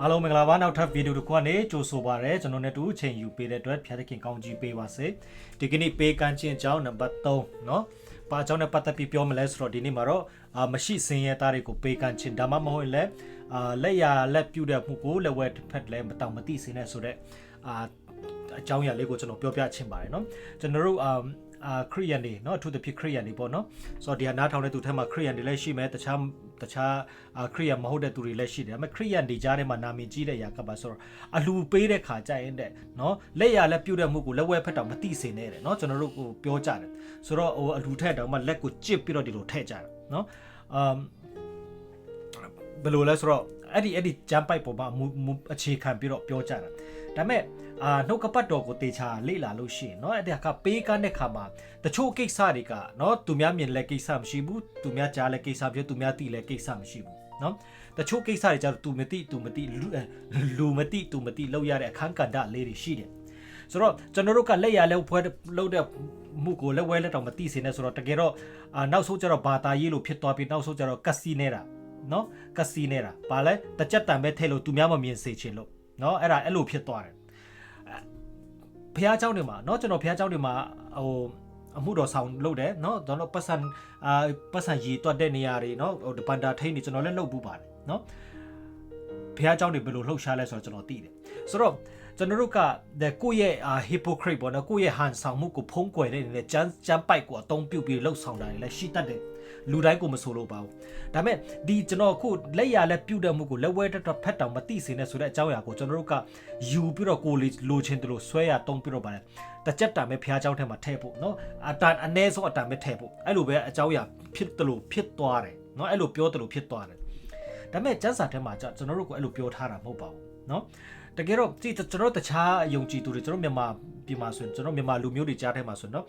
အားလုံးမင်္ဂလာပါနောက်ထပ်ဗီဒီယိုတစ်ခုကနေကြိုဆိုပါရစေကျွန်တော်နဲ့တူချိန်ယူပေးတဲ့အတွက်ဖျားသခင်ကောင်းကြီးပေးပါစေဒီကနေ့ပေးကမ်းခြင်းအကြောင်းနံပါတ်3เนาะပါအကြောင်းနဲ့ပတ်သက်ပြီးပြောမလဲဆိုတော့ဒီနေ့မှာတော့အာမရှိစင်ရဲသားတွေကိုပေးကမ်းခြင်းဒါမှမဟုတ်လည်းအာလက်ရလက်ပြုတ်တဲ့မှုကိုလက်ဝဲတစ်ဖက်လည်းမတောင်မသိစင်တဲ့ဆိုတော့အာအကြောင်းအရာလေးကိုကျွန်တော်ပြောပြချင်ပါတယ်เนาะကျွန်တော်တို့ အာအာခရီးယန်တွေเนาะအထူးသဖြင့်ခရီးယန်တွေပေါ့เนาะဆိုတော့ဒီဟာနားထောင်တဲ့သူထဲမှာခရီးယန်တွေလည်းရှိမယ်တခြားတခြားအာခရီးယန်မဟုတ်တဲ့သူတွေလည်းရှိတယ်ဒါပေမဲ့ခရီးယန်တွေကြားထဲမှာနာမည်ကြီးတဲ့ຢာကပါဆိုတော့အလူပေးတဲ့ခါကြရင်တဲ့เนาะလက်ရလက်ပြုတ်တဲ့မှုကိုလက်ဝဲဖက်တော့မသိစင်နဲ့တဲ့เนาะကျွန်တော်တို့ကိုပြောကြတယ်ဆိုတော့ဟိုအလူထက်တော့မှလက်ကိုကြစ်ပြီးတော့ဒီလိုထည့်ကြတယ်เนาะအမ်ဘယ်လိုလဲဆိုတော့အဲ့ဒီအဲ့ဒီဂျမ်ပိုက်ပေါ်မှာမူမူအခြေခံပြီးတော့ပြောကြတာ ဒါပေမဲ့အာနှုတ်ကပတ်တော်ကိုတေချာလေ့လာလို့ရှိရင်เนาะအဲ့ဒါကပေးကားတဲ့ခါမှာတချို့ကိစ္စတွေကเนาะသူများမြင်လဲကိစ္စမရှိဘူးသူများကြားလဲကိစ္စဖြစ်သူများသိလဲကိစ္စမရှိဘူးเนาะတချို့ကိစ္စတွေကြတော့သူမသိသူမသိလူလူမသိသူမသိလောက်ရတဲ့အခန်းကဏ္ဍလေးတွေရှိတယ်ဆိုတော့ကျွန်တော်တို့ကလက်ရလဲဖွဲလောက်တဲ့မှုကိုလက်ဝဲလက်တော်မသိစေနဲ့ဆိုတော့တကယ်တော့နောက်ဆုံးကျတော့ဘာသာရေးလို့ဖြစ်သွားပြီးနောက်ဆုံးကျတော့ကက်စီနေတာเนาะကက်စီနေတာဘာလဲတကြက်တံပဲထဲလို့သူများမမြင်စေချင်လို့ နော်အဲ့ဒါအဲ့လိုဖြစ်သွားတယ်ဖះเจ้าတွေမှာเนาะကျွန်တော်ဖះเจ้าတွေမှာဟိုအမှုတော်ဆောင်လုပ်တယ်เนาะကျွန်တော်ပတ်စံအာပတ်စံရီတွတ်တဲ့နေရာတွေเนาะဟိုပန်တာထိန်းနေကျွန်တော်လည်းလုပ်ဘူးပါတယ်เนาะဖះเจ้าတွေဘယ်လိုလှုပ်ရှားလဲဆိုတော့ကျွန်တော်သိတယ်ဆိုတော့ကျွန်တော်တို့ကတဲ့ကိုယ့်ရဲ့အာ hypocrite ပေါ့နော်ကိုယ့်ရဲ့ဟန်ဆောင်မှုကိုဖုံးကွယ်တဲ့နေတဲ့ကျန်းကျန်းပိုက်ကိုအတုံးပြုတ်ပြီးလှုပ်ဆောင်တာတွေလည်းရှိတတ်တယ် လူတိုင်းကိုမဆိုလို့ပါဘူးဒါပေမဲ့ဒီကျွန်တော်ခုလက်ရလက်ပြုတ်တဲ့မှုကိုလက်ဝဲတက်တော့ဖက်တောင်မသိစေနဲ့ဆိုတဲ့အကြောင်းအရာကိုကျွန်တော်တို့ကယူပြီးတော့ကိုယ်လိုချင်တယ်လို့ဆွဲရတုံးပြီးတော့ပါတယ်တကြက်တာမဲ့ဖះเจ้าထဲမှာထည့်ဖို့เนาะအတန်အ ਨੇ ဆုံးအတန်မဲ့ထည့်ဖို့အဲ့လိုပဲအကြောင်းအရာဖြစ်တယ်လို့ဖြစ်သွားတယ်เนาะအဲ့လိုပြောတယ်လို့ဖြစ်သွားတယ်ဒါပေမဲ့ကျန်းစာထဲမှာကျွန်တော်တို့ကအဲ့လိုပြောထားတာမဟုတ်ပါဘူးเนาะတကယ်တော့ဒီကျွန်တော်တခြားယုံကြည်သူတွေကျွန်တော်မြန်မာပြည်မှာဆိုရင်ကျွန်တော်မြန်မာလူမျိုးတွေကြားထဲမှာဆိုရင်เนาะ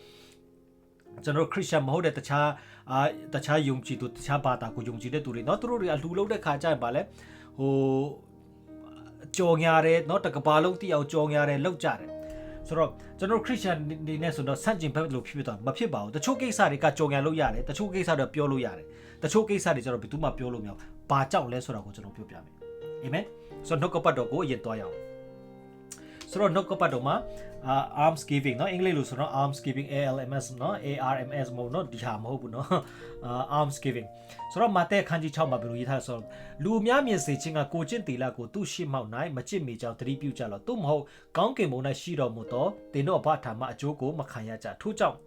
ကျွန်တော်ခရစ်ယာန်မဟုတ်တဲ့တခြား အာတခြားယုံကြည်သူတခြားဘာသာကိုယုံကြည်တဲ့သူတွေเนาะသူတို့တွေအလှူလုပ်တဲ့ခါကျရင်ဗာလဲဟိုကြော်ညာတယ်เนาะတကဘာလုံးတိအောင်ကြော်ညာတယ်လောက်ကြတယ်ဆိုတော့ကျွန်တော်ခရစ်ယာန်နေနဲ့ဆိုတော့ဆန့်ကျင်ဘက်လို့ဖြစ်ဖြစ်တော့မဖြစ်ပါဘူးတချို့ကိစ္စတွေကကြော်ညာလို့ရတယ်တချို့ကိစ္စတွေပြောလို့ရတယ်တချို့ကိစ္စတွေကျတော့ဘယ်သူမှပြောလို့မရဘူးဘာကြောက်လဲဆိုတာကိုကျွန်တော်ပြောပြမယ်အာမင်ဆိုတော့နှုတ်ကပတ်တော်ကိုအရင်သွားရအောင် ဆိုတော့နှုတ်ကပတ်တော်မှာ uh, arms giving เนาะအင်္ဂလိပ်လိုဆိုတော့ arms giving ALMS เนาะ ARMS မဟုတ်เนาะဒီဟာမဟုတ်ဘူးเนาะ uh, arms giving ဆိုတော့မာသက်ခန်းကြီး6မှာဘယ်လိုရေးထားလဲဆိုတော့လူအများမြင်စေခြင်းကကိုကျင့်တီလာကိုသူ့ရှိမောက်၌မကျင့်မိကြောင်းသတိပြုကြလော့သို့မဟုတ်ကောင်းကင်ဘုံ၌ရှိတော်မူသောတင်တို့အဘထာမအကျိုးကိုမခံရကြထို့ကြောင့်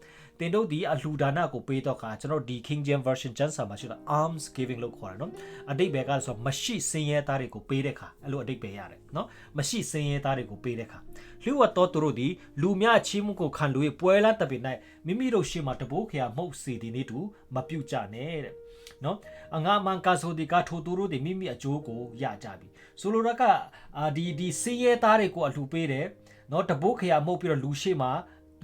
တင်တို့ဒီအလှူဒါနကိုပေးတော့ခါကျွန်တော်ဒီ King James version ကျမ်းစာမှာရှိတာ arms giving လို့ခေါ်တာနော်အတိတ်ဘယ်ကဆိုမရှိစင်ရဲသားတွေကိုပေးတဲ့ခါအဲ့လိုအတိတ်ဘယ်ရတယ်နော်မရှိစင်ရဲသားတွေကိုပေးတဲ့ခါလျှို့ဝတ်တော်သူတို့ဒီလူများချီးမှုကိုခံလို့ပွဲလန်းတပင်၌မိမိတို့ရှေ့မှာတပိုးခရာမဟုတ်စီဒီနေ့တူမပြုတ်ကြနဲ့တဲ့နော်အငါမန်ကာဆိုဒီကထိုသူတို့တွေမိမိအကျိုးကိုရကြပြီဆိုလိုရကဒီဒီစင်ရဲသားတွေကိုအလှူပေးတယ်နော်တပိုးခရာမဟုတ်ပြီးတော့လူရှိမှာ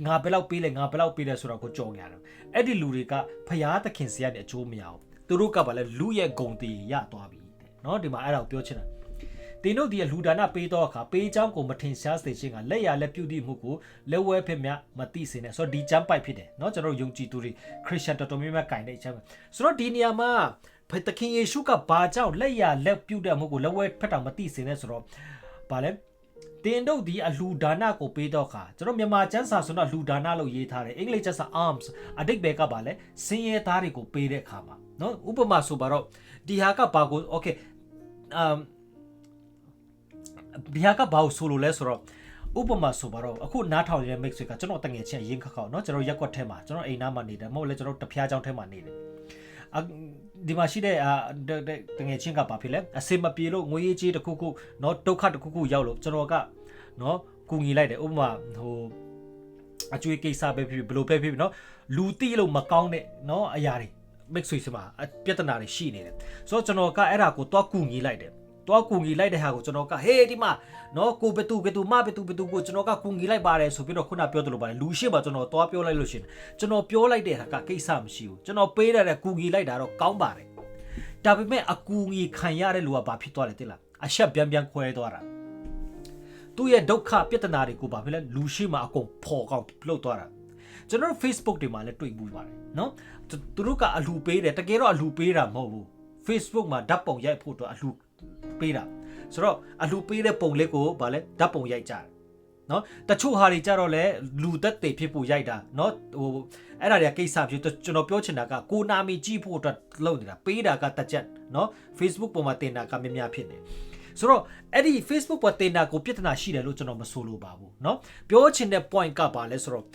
ငါဘယ်လောက်ပေးလဲငါဘယ်လောက်ပေးလဲဆိုတော့ကိုကြော်ကြတယ်အဲ့ဒီလူတွေကဖျားသခင်စီကနေအကျိုးမရအောင်သူတို့ကပါလဲလူရဲ့ဂုံတီရသွားပြီတဲ့နော်ဒီမှာအဲ့ဒါကိုပြောချင်တာတင်တို့ဒီလူဒါနပေးတော့အခါပေးချောင်းကိုမထင်ရှားစေခြင်းကလက်ရလက်ပြုတ်တိမှုကိုလက်ဝဲဖြစ်မြမသိစေနဲ့ဆိုတော့ဒီချမ်းပိုက်ဖြစ်တယ်เนาะကျွန်တော်ယုံကြည်သူတွေခရစ်ယာန်တော်တော်များများကင်တဲ့အချမ်းဆိုတော့ဒီနေရာမှာဖသခင်ယေရှုကဘာကြောင့်လက်ရလက်ပြုတ်တဲ့မှုကိုလက်ဝဲဖက်တောင်မသိစေနဲ့ဆိုတော့ဗာလဲ တင်တို့ဒီအလူဒါနကိုပေးတော့ခါကျွန်တော်မြန်မာကျမ်းစာဆိုတော့လူဒါနလို့ရေးထားတယ်အင်္ဂလိပ်ကျမ်းစာ arms အတိတ်ပဲကပါလဲစင်ရဲသားတွေကိုပေးတဲ့ခါမှာနော်ဥပမာဆိုပါတော့ဒီဟာကဘာကို okay အမ်ဒီဟာကဘာကိုဆိုလို့လဲဆိုတော့ဥပမာဆိုပါတော့အခုနားထောင်နေတဲ့ mix တွေကကျွန်တော်တငယ်ချင်းအရင်ခက်ခေါ့နော်ကျွန်တော်ရက်ွက်ထဲမှာကျွန်တော်အိမ်နားမှာနေတယ်မဟုတ်လဲကျွန်တော်တဖျားချောင်းထဲမှာနေတယ် ဒီမှာရှိတဲ့အာတငယ်ချင်းကဘာဖြစ်လဲအစင်မပြေလို့ငွေရေးကြီးတစ်ခုခုเนาะဒုက္ခတစ်ခုခုရောက်လို့ကျွန်တော်ကเนาะကူညီလိုက်တယ်ဥပမာဟိုအကျွေးကိစ္စပဲဖြစ်ဘလို့ပဲဖြစ်เนาะလူတိလို့မကောင်းတဲ့เนาะအရာတွေ mix ဆွေစမှာပြဿနာတွေရှိနေတယ်ဆိုတော့ကျွန်တော်ကအဲ့ဒါကိုတွားကူညီလိုက်တယ် တွားကူညီလိုက်တဲ့ဟာကိုကျွန်တော်ကဟေးဒီမှာနော်ကိုဘတူဘတူမဘတူဘတူကိုကျွန်တော်ကကူညီလိုက်ပါတယ်ဆိုပြီးတော့ခုနပြောသလိုပါတယ်လူရှိမှကျွန်တော်တွားပြောလိုက်လို့ရှင်ကျွန်တော်ပြောလိုက်တဲ့ဟာကကိစ္စမရှိဘူးကျွန်တော်ပေးရတဲ့ကူညီလိုက်တာတော့ကောင်းပါတယ်ဒါပေမဲ့အကူညီခံရတဲ့လူကဘာဖြစ်သွားလဲတိလားအရှက်ပြန်ပြန်ခွဲသွားတာသူ့ရဲ့ဒုက္ခပြဿနာတွေကိုဘာဖြစ်လဲလူရှိမှအကုန်ဖော်ကောင်းလှုပ်သွားတာကျွန်တော် Facebook တွေမှာလည်းတွေ့ဘူးပါတယ်နော်သူတို့ကအလူပေးတယ်တကယ်တော့အလူပေးတာမဟုတ်ဘူး Facebook မှာဓာတ်ပုံရိုက်ဖို့တော့အလူ ပေးတာ ဆိုတော့အလှပေးတဲ့ပုံလေးကိုဗာလဲဓာတ်ပုံရိုက်ကြတယ်နော်တချို့ဟာတွေကြတော့လဲလူသက်သေဖြစ်ဖို့ရိုက်တာနော်ဟိုအဲ့ဒါတွေကကိစ္စဖြစ်ကျွန်တော်ပြောချင်တာကကိုနာမီကြည့်ဖို့အတွက်လုပ်နေတာပေးတာကတက်ချက်နော် Facebook ပေါ်မှာတင်တာကများများဖြစ်နေဆိုတော့အဲ့ဒီ Facebook ပေါ်တင်တာကိုပြဿနာရှိတယ်လို့ကျွန်တော်မဆိုလိုပါဘူးเนาะပြောချင်တဲ့ point ကပါလဲဆိုတော့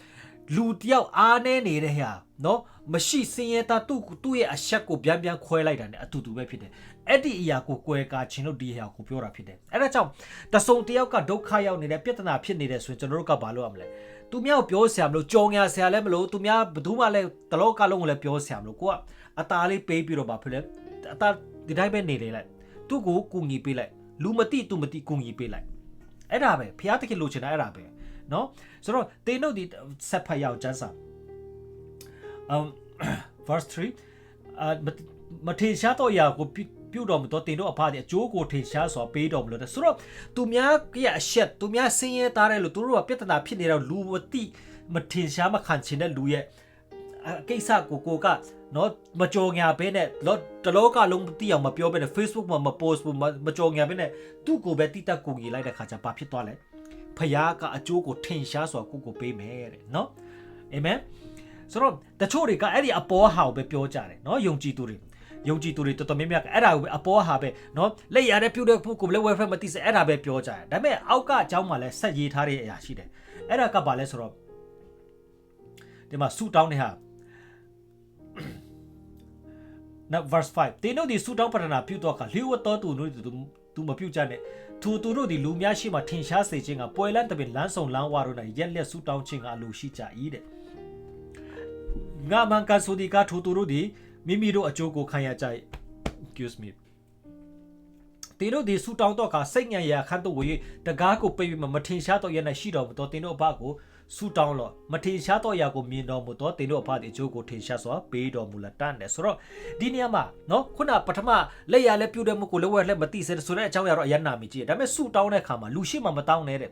လူတယောက်အားနေနေတဲ့ဟာเนาะမရှိစင်ရတာသူ့သူ့ရဲ့အချက်ကိုပြန်ပြန်ခွဲလိုက်တာ ਨੇ အတူတူပဲဖြစ်တယ် အဲ့ဒီအရာကိုကွဲကားခြင်းလို့ဒီအရာကိုပြောတာဖြစ်တယ်အဲ့ဒါကြောင့်တစုံတယောက်ကဒုက္ခရောက်နေတဲ့ပြဿနာဖြစ်နေတဲ့ဆိုရင်ကျွန်တော်တို့ကဘာလုပ်ရမလဲသူများကိုပြောဆရာမလို့ကြော်ညာဆရာလည်းမလို့သူများဘယ်သူမှလည်းတလောကလုံးကိုလည်းပြောဆရာမလို့ကိုကအตาလေးပေးပြီးတော့ဘာဖြစ်လဲအตาဒီတိုင်းပဲနေလေလိုက်သူ့ကိုကူညီပေးလိုက်လူမတိသူမတိကူညီပေးလိုက်အဲ့ဒါပဲဖျားတခင်လိုချင်တာအဲ့ဒါပဲเนาะဆိုတော့တေနုတ်ဒီဆက်ဖတ်ရအောင်ကျမ်းစာ um verse 3အာမထေရှားတော့အရာကို ပြုတ်တော်မူတော့တင်တို့အဖသည်အကျိုးကိုထေရှားစွာပေးတော်မူလို့တဲ့ဆိုတော့သူများရဲ့အချက်သူများဆင်းရဲသားတဲ့လို့သူတို့ကပြဿနာဖြစ်နေတော့လူမတိမထင်ရှားမခံချင်တဲ့လူရဲ့အကိစ္စကိုကိုကနော်မကြော်ညာပဲနဲ့လောတလောကလုံးတိအောင်မပြောပဲနဲ့ Facebook မှာမ post ဘူးမကြော်ညာပဲနဲ့သူ့ကိုပဲတိတက်ကိုကြီးလိုက်တဲ့ခါကျဘာဖြစ်သွားလဲဖယားကအကျိုးကိုထင်ရှားစွာကိုကိုပေးမယ်တဲ့နော်အာမင်ဆိုတော့တချို့တွေကအဲ့ဒီအပေါ်ဟာကိုပဲပြောကြတယ်နော်ယုံကြည်သူတွေ ယုံကြည်သူတွေတော်တော်များများအဲ့ဒါကိုပဲအပေါ်ဟာပဲနော်လက်ရတဲ့ပြုတ်တဲ့ပုဂ္ဂိုလ်လည်း welfare မသိစအဲ့ဒါပဲပြောကြတယ်ဒါပေမဲ့အောက်ကအကြောင်းမှလည်းဆက်ရေးထားတဲ့အရာရှိတယ်အဲ့ဒါကဘာလဲဆိုတော့ဒီမှာဆူတောင်းနေဟာ now verse 5တင်းတို့ဒီဆူတောင်းပတနာပြုတော့ကလျှို့ဝတ်တော်သူတို့သူမပြုတ်ကြနဲ့သူသူတို့ဒီလူများရှိမှထင်ရှားစေခြင်းကပွဲလန်းတပင်လမ်းဆောင်လမ်းဝါတို့၌ရက်လက်ဆူတောင်းခြင်းကအလိုရှိကြ၏တဲ့ငါမန်ကဆိုဒီကထိုသူတို့ဒီ မိမိတို့အကျိုးကိုခံရကြ excuse me တင်းတို့ဒီဆူတောင်းတော့ကစိတ်ညံရခန့်တော့ဝေတကားကိုပိတ်ပြီးမထင်ရှားတော့ရ၌ရှိတော်မူတော့တင်းတို့အဘကိုဆူတောင်းလို့မထင်ရှားတော့ရာကိုမြင်တော်မူတော့တင်းတို့အဖဒီအကျိုးကိုထင်ရှားစွာပေးတော်မူလက်တန်တယ်ဆိုတော့ဒီနေရာမှာနော်ခုနပထမလက်ရလက်ပြုတ်တဲ့မှုကိုလက်ဝဲလက်မတိစေဆိုတဲ့အကြောင်းအရာတော့အယနာမီကြီးတယ်ဒါပေမဲ့ဆူတောင်းတဲ့ခါမှာလူရှိမှမတောင်းနဲ့တဲ့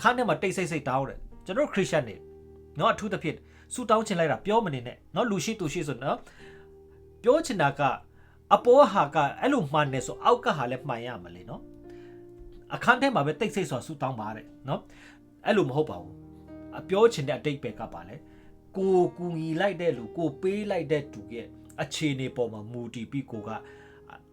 ခါနဲ့မှာတိတ်ဆိတ်ဆိတ်တောင်းတယ်ကျွန်တော်ခရစ်ယာန်တွေနော်အထူးသဖြင့်ဆူတောင်းချင်လိုက်တာပြောမနေနဲ့နော်လူရှိသူရှိဆိုနော် ပြောချင်တာကအပေါ်ဟာကအဲ့လိုမှန်နေဆိုအောက်ကဟာလည်းမှန်ရမလဲနော်အခန်းထဲမှာပဲတိတ်ဆိတ်စွာဆူတောင်းပါတဲ့နော်အဲ့လိုမဟုတ်ပါဘူးအပြောချင်တဲ့အတိတ်ပဲကပါလဲကိုကူညီလိုက်တဲ့လူကိုပေးလိုက်တဲ့သူရဲ့အခြေအနေပေါ်မှာမူတည်ပြီးကိုက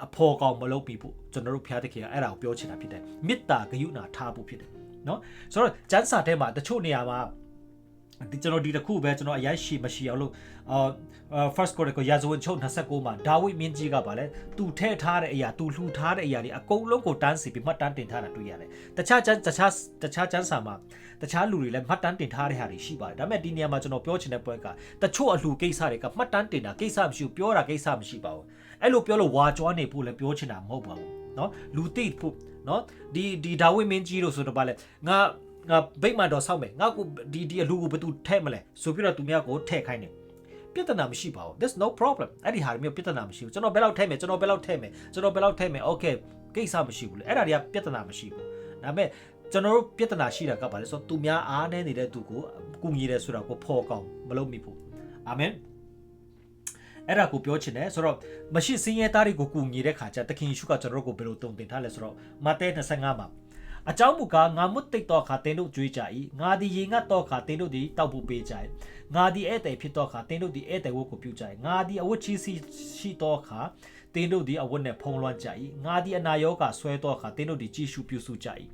အဖော်ကောင်မလုပ်ပြီးဖို့ကျွန်တော်တို့ဖျားတခင်ကအဲ့ဒါကိုပြောချင်တာဖြစ်တယ်မေတ္တာဂရုဏာထားဖို့ဖြစ်တယ်နော်ဆိုတော့ကျမ်းစာထဲမှာတချို့နေရာမှာ ဒီကျွန်တော်ဒီတစ်ခုပဲကျွန်တော်အရင်ရှိမရှိအောင်လို့အာ first quarter ကိုရာဇဝင်ချုပ်29မှာဒါဝိမင်းကြီးကပါလေသူထဲထားတဲ့အရာသူလှူထားတဲ့အရာတွေအကုန်လုံးကိုတန်းစီပြီးမှတ်တမ်းတင်ထားတာတွေ့ရတယ်။တခြားတခြားတခြားကျန်းစာမှာတခြားလူတွေလည်းမှတ်တမ်းတင်ထားတဲ့ဟာတွေရှိပါတယ်။ဒါပေမဲ့ဒီနေရာမှာကျွန်တော်ပြောချင်တဲ့ point ကတချို့အလှူကိစ္စတွေကမှတ်တမ်းတင်တာကိစ္စမရှိဘူးပြောတာကိစ္စမရှိပါဘူး။အဲ့လိုပြောလို့ဝါကြွားနေဖို့လည်းပြောချင်တာမဟုတ်ပါဘူး။နော်လူသိဖို့နော်ဒီဒီဒါဝိမင်းကြီးတို့ဆိုတော့ပါလေငါ ငါဗိတ်မှန်တော့စောက်မယ်ငါကိုဒီဒီအလူကိုဘယ်သူထဲ့မလဲဆိုပြီးတော့သူများကိုထဲ့ခိုင်းတယ်ပြဿနာမရှိပါဘူး there's no problem အဲ့ဒီဟာမျိုးပြဿနာမရှိဘူးကျွန်တော်ဘယ်လောက်ထဲ့မယ်ကျွန်တော်ဘယ်လောက်ထဲ့မယ်ကျွန်တော်ဘယ်လောက်ထဲ့မယ် okay ကိစ္စမရှိဘူးလေအဲ့ဒါတွေကပြဿနာမရှိဘူးဒါပေမဲ့ကျွန်တော်တို့ပြဿနာရှိတာကဘာလဲဆိုတော့သူများအားနေနေတဲ့သူကိုကူညီတယ်ဆိုတာကိုဖော်ကောင်းမလုပ်မိဘူးအာမင်အဲ့ဒါကိုပြောချင်တယ်ဆိုတော့မရှိစင်းရဲသားတွေကိုကူညီတဲ့ခါကျသခင်ယေရှုကကျွန်တော်တို့ကိုဘယ်လိုတုံ့တင်ထားလဲဆိုတော့မဿဲ25မှာ အကြောင်းမူကားငါမွတ်တိတ်တော့ခါတင်းတို့ကြွေးကြ၏ငါသည်ရေငတ်တော့ခါတင်းတို့သည်တောက်ဖို့ပေးကြ၏ငါသည်ဧည့်သည်ဖြစ်တော့ခါတင်းတို့သည်ဧည့်သည်ဝတ်ကိုပြုကြ၏ငါသည်အဝတ်ချီစီရှိတော့ခါတင်းတို့သည်အဝတ်နှင့်ဖုံးလွှမ်းကြ၏ငါသည်အနာရောဂါဆွဲတော့ခါတင်းတို့သည်ကြည်ရှုပြုစုကြ၏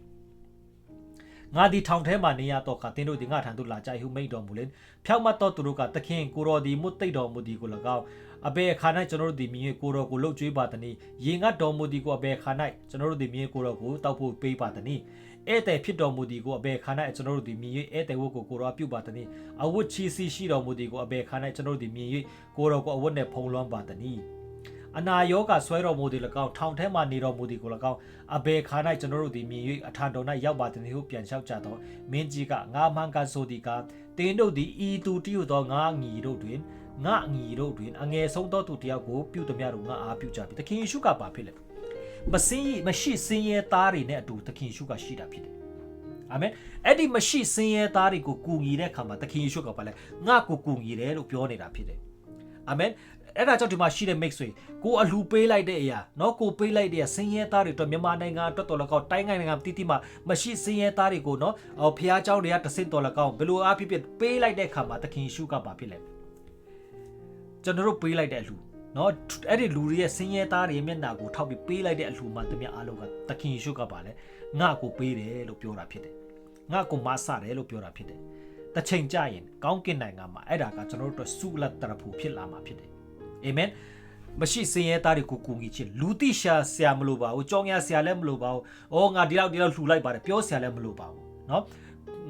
ငါသည်ထောင်ထဲမှနေရတော့ခါတင်းတို့သည်ငါထံသို့လာကြ၏ဟုမိန့်တော်မူလေဖြောက်မတ်တော့သူတို့ကသခင်ကိုတော်သည်မွတ်တိတ်တော်မူသည်ကို၎င်း အဘေအခါ၌ကျွန်တော်တို့ဒီမြင်ကိုတော်ကိုလှုပ်ကြွေးပါတနည်းရေငတ်တော်မူသည်ကိုအဘေအခါ၌ကျွန်တော်တို့ဒီမြင်ကိုတော်ကိုတောက်ဖို့ပေးပါတနည်းဧည့်သည်ဖြစ်တော်မူသည်ကိုအဘေခါ၌ကျွန်တော်တို့ဒီမြင်၍ဧည့်သည်ဝတ်ကိုကိုတော်ပြုပါတနည်းအဝတ်ချီစီရှိတော်မူသည်ကိုအဘေခါ၌ကျွန်တော်တို့ဒီမြင်၍ကိုတော်ကိုအဝတ်နှင့်ဖုံးလွှမ်းပါတနည်းအနာယောဂဆွဲတော်မူသည်၎င်းထောင်ထဲမှနေတော်မူသည်ကို၎င်းအဘေခါ၌ကျွန်တော်တို့သည်မြင်၍အထာတော်၌ရောက်ပါသည်ဟုပြန်လျှောက်ကြသောမင်းကြီးကငါမှန်ကန်ဆိုသည်က တင်းတို့သည်ဤသူတည်းသောငါငီတို့တွင်ငါငီတို့တွင်အငယ်ဆုံးသောသူတယောက်ကိုပြုသည်များတို့ငါအားပြုကြပြီသခင်ယေရှုကပါဖြစ်လေမစင်းမရှိစင်းရဲသားတွေနဲ့အတူသခင်ယေရှုကရှိတာဖြစ်တယ်အာမင်အဲ့ဒီမရှိစင်းရဲသားတွေကိုကူညီတဲ့အခါမှာသခင်ယေရှုကပါလဲငါကိုကူညီတယ်လို့ပြောနေတာဖြစ်တယ်အာမင် အဲ့ဒါကြောင့်ဒီမှာရှိတဲ့ mix တွေကိုအလှပေးလိုက်တဲ့အရာเนาะကိုပေးလိုက်တဲ့အစင်းရဲသားတွေအတွက်မြန်မာနိုင်ငံအတွက်တော်လကောက်တိုင်းနိုင်ငံတီးတီးမှာမရှိစင်းရဲသားတွေကိုเนาะဟောဖះเจ้าတွေကတဆင့်တော်လကောက်ဘယ်လိုအားဖြစ်ဖြစ်ပေးလိုက်တဲ့အခါမှာသခင်ယေရှုကပါဖြစ်လဲကျွန်တော်တို့ပေးလိုက်တဲ့အလှနော်အဲ့ဒီလူတွေရဲ့ဆင်းရဲသားတွေရဲ့မျက်နှာကိုထောက်ပြီးပေးလိုက်တဲ့အလှမှတမန်အားလုံးကသခင်ယေရှုကပါလဲငါ့ကိုပေးတယ်လို့ပြောတာဖြစ်တယ်ငါ့ကိုမဆတယ်လို့ပြောတာဖြစ်တယ်တစ်ချိန်ကြရင်ကောင်းကင်နိုင်ငံမှာအဲ့ဒါကကျွန်တော်တို့အတွက်ဆုလတ်တရဖူဖြစ်လာမှာဖြစ်တယ် အာမင်မရှိစင်ရဲသားတွေကိုကူညီချင်လူတိရှာဆရာမလို့ပါဘူးကြောင်ရဆရာလည်းမလို့ပါဘူး။အော်ငါဒီလောက်ဒီလောက်လှူလိုက်ပါတယ်ပြောဆရာလည်းမလို့ပါဘူး။နော်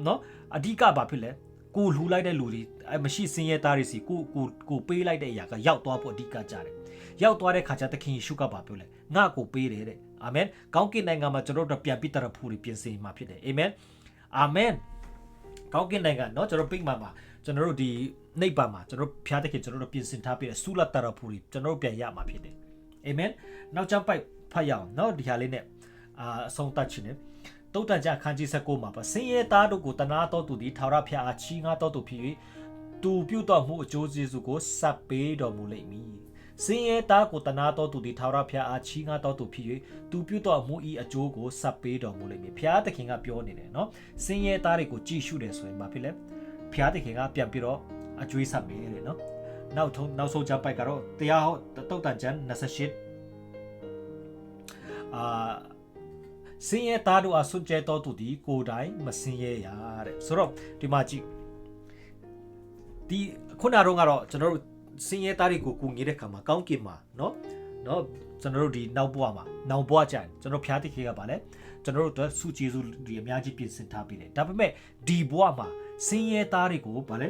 နော်အဓိကဘာဖြစ်လဲကိုလှူလိုက်တဲ့လူတွေအဲမရှိစင်ရဲသားတွေစီကိုကိုကိုပေးလိုက်တဲ့အရာကရောက်သွားဖို့အဓိကကြတယ်။ရောက်သွားတဲ့ခါကျသခင်ယေရှုကဘာပြောလဲငါကိုပေးတယ်တဲ့။အာမင်။ကောင်းကင်နိုင်ငံမှာကျွန်တော်တို့ပြန်ပြီးတရဖူတွေပြင်ဆင်မှာဖြစ်တယ်။အာမင်။အာမင်။ကောင်းကင်နိုင်ငံเนาะကျွန်တော်ပိတ်မှာမှာကျွန်တော်တို့ဒီ နိဗ္ဗာန်မှာကျွန်တော်ဖျားသခင်ကျွန်တော်တို့ပြင်ဆင်ထားပြတဲ့ဆုလတရဖူရီကျွန်တော်တို့ပြန်ရမှာဖြစ်တယ်အာမင်နောက်ကျမ်းပိုက်ဖတ်ရအောင်နော်ဒီဟာလေးနဲ့အာအဆုံးသတ်ခြင်းနဲ့တုတ်တန်ကြခန်းကြီး16မှာပါဆင်းရဲသားတို့ကိုတနာတော်သူသည်ထာဝရဘုရားအားချီးငှားတော်သူဖြစ်၍သူပြုတော်မူအကျိုးကျေးဇူးကိုစပ်ပေးတော်မူလိမ့်မည်စင်ရဲ့သားကိုတနာတော်သူသည်ထာဝရဘုရားအားချီးငှားတော်သူဖြစ်၍သူပြုတော်မူ၏အကျိုးကိုစပ်ပေးတော်မူလိမ့်မည်ဘုရားသခင်ကပြောနေတယ်နော်စင်ရဲ့သားတွေကိုကြည်ရှုတယ်ဆိုရင်ဘာဖြစ်လဲဘုရားသခင်ကပြန်ပြီးတော့ အကျွေးဆက်ပေးတယ်နော်နောက်ထုံးနောက်ဆုံးကြပိုက်ကတော့တရားဟောတုတ်တန်ကျန်28အာစင်ရဲသားတို့အားဆွကြဲတော်သူဒီကိုယ်တိုင်မစင်ရဲရတဲ့ဆိုတော့ဒီမှာကြည့်ဒီခုနကတော့ကတော့ကျွန်တော်တို့စင်ရဲသားတွေကိုကူငေးတဲ့ခါမှာကောင်းကင်မှာနော်နော်ကျွန်တော်တို့ဒီနောက်ဘွားမှာနောက်ဘွားကြကျွန်တော်ဖျားတိခေကပါလဲကျွန်တော်တို့အတွက်စုကျေစုဒီအများကြီးပြင်ဆင်ထားပြီးတယ်ဒါပေမဲ့ဒီဘွားမှာစင်ရဲသားတွေကိုဗာလဲ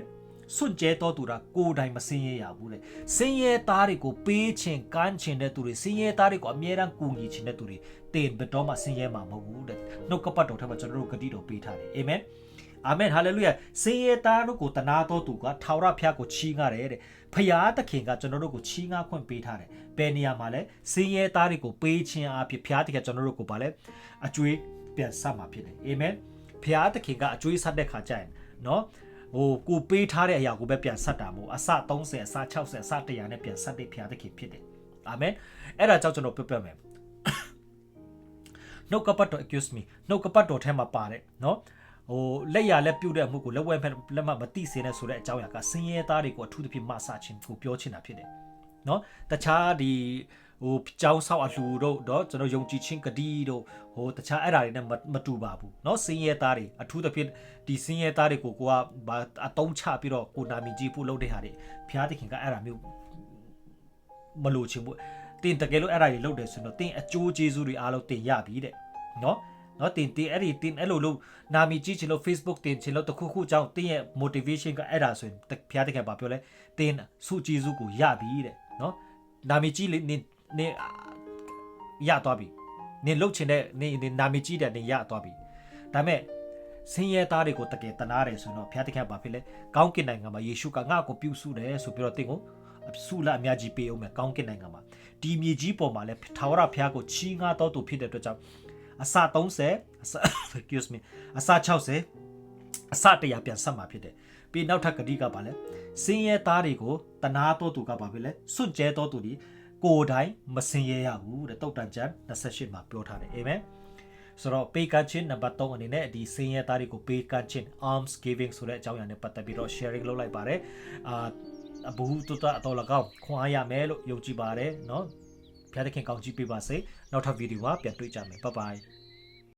စွန့်ကြဲတော်သူတာကိုယ်တိုင်မစင်းရဲရဘူးလေစင်းရဲသားတွေကိုပေးချင်ကမ်းချင်တဲ့သူတွေစင်းရဲသားတွေကိုအမြဲတမ်းကူညီချင်တဲ့သူတွေတင်ဘတော်မှစင်းရဲမှာမဟုတ်ဘူးတဲ့နှုတ်ကပတ်တော်ထက်မှာကျွန်တော်တို့ဂတိတော်ပေးထားတယ်အာမင်အာမင်ဟာလေလုယာစင်းရဲသားတို့ကိုတနာတော်သူကထာဝရဘုရားကိုချီးငှားတယ်တဲ့ဖျားသခင်ကကျွန်တော်တို့ကိုချီးငှားခွင့်ပေးထားတယ်ဘယ်နေရာမှာလဲစင်းရဲသားတွေကိုပေးခြင်းအဖြစ်ဖျားသခင်ကျွန်တော်တို့ကိုဗာလဲအကျွေးပြန်ဆက်မှာဖြစ်တယ်အာမင်ဖျားသခင်ကအကျွေးဆက်တဲ့ခါကျရင်နော် ဟိုကိုပေးထားတဲ့အရာကိုပဲပြန်ဆက်တာမို့အစ30အစ60အစ100နဲ့ပြန်ဆက်တဲ့ဖျားသခင်ဖြစ်တယ်အာမင်အဲ့ဒါကြောင့်ကျွန်တော်ပြပြမယ်နှုတ်ကပတ်တော် excuse me နှုတ်ကပတ်တော်ထဲမှာပါတယ်နော်ဟိုလက်ရလက်ပြုတ်တဲ့အမှုကိုလက်ဝဲဖက်လက်မမတိစေနဲ့ဆိုတဲ့အကြောင်းအရာကဆင်းရဲသားတွေကိုအထူးသဖြင့်မဆချင်းကိုပြောချင်တာဖြစ်တယ်နော်တခြားဒီ ဟိုကြောင်းဆောက်အလှူတို့တော့ကျွန်တော်ယုံကြည်ခြင်းကတိတို့ဟိုတခြားအဲ့ဓာတွေနဲ့မတူပါဘူးเนาะစင်းရဲသားတွေအထူးသဖြင့်ဒီစင်းရဲသားတွေကိုကိုကအတုံးချပြီးတော့ကိုနာမည်ကြီးဖို့လုပ်တဲ့ဟာတွေဘုရားသခင်ကအဲ့ဓာမျိုးမလို့ချင်ဘူးတင်တကယ်လို့အဲ့ဓာတွေလုပ်တယ်ဆိုတော့တင်အကျိုးကျေးဇူးတွေအားလုံးတင်ရပြီတဲ့เนาะနော်တင်တင်အဲ့ဒီတင်အဲ့လိုလို့နာမည်ကြီးချင်လို့ Facebook တင်ချင်လို့တခုခုကြောင့်တင်ရဲ့ motivation ကအဲ့ဒါဆိုရင်ဘုရားတခင်ဘာပြောလဲတင်စုကျေးဇူးကိုရပြီတဲ့နော်နာမည်ကြီးလေး နင်နင်ရသွားပြီနင်လှုပ်ချင်တဲ့နင်နင်နာမည်ကြီးတဲ့နင်ရသွားပြီဒါပေမဲ့ဆင်းရဲသားတွေကိုတကယ်တနာတယ်ဆိုတော့ဘုရားတခင်ဘာဖြစ်လဲကောင်းကင်နိုင်ငံမှာယေရှုကငါ့ကိုပြုစုတယ်ဆိုပြီးတော့တင်ကိုဆုလာအများကြီးပေးအောင်မယ်ကောင်းကင်နိုင်ငံမှာဒီမြေကြီးပေါ်မှာလဲထာဝရဘုရားကိုချီးငှားတော်သူဖြစ်တဲ့အတွက်ကြောင့်အစ30အစ excuse me အစ60အစ100ပြန်ဆက်မှာဖြစ်တယ်ပြီးနောက်ထပ်ဂတိကပါလဲစင်းရဲသားတွေကိုတနာတော်သူကပါဖြစ်လဲစွန့်ကြဲတော်သူဒီ ကိုယ်တိုင်မစင်ရရဘူးတဲ့တုတ်တန်ကျမ်း28မှာပြောထားတယ်အာမင်ဆိုတော့ပေးကချင်းနံပါတ်3အနေနဲ့ဒီစင်ရသားတွေကိုပေးကချင်း arms giving ဆိုတဲ့အကြောင်းအရာနဲ့ပတ်သက်ပြီးတော့ sharing လုပ်လိုက်ပါတယ်အာအဘူတူတာအတော်လကောက်ခွန်အားရမယ်လို့ယုံကြည်ပါတယ်เนาะဘုရားသခင်ကောင်းချီးပေးပါစေနောက်ထပ်ဗီဒီယိုမှာပြန်တွေ့ကြမယ်ဘိုင်ဘိုင်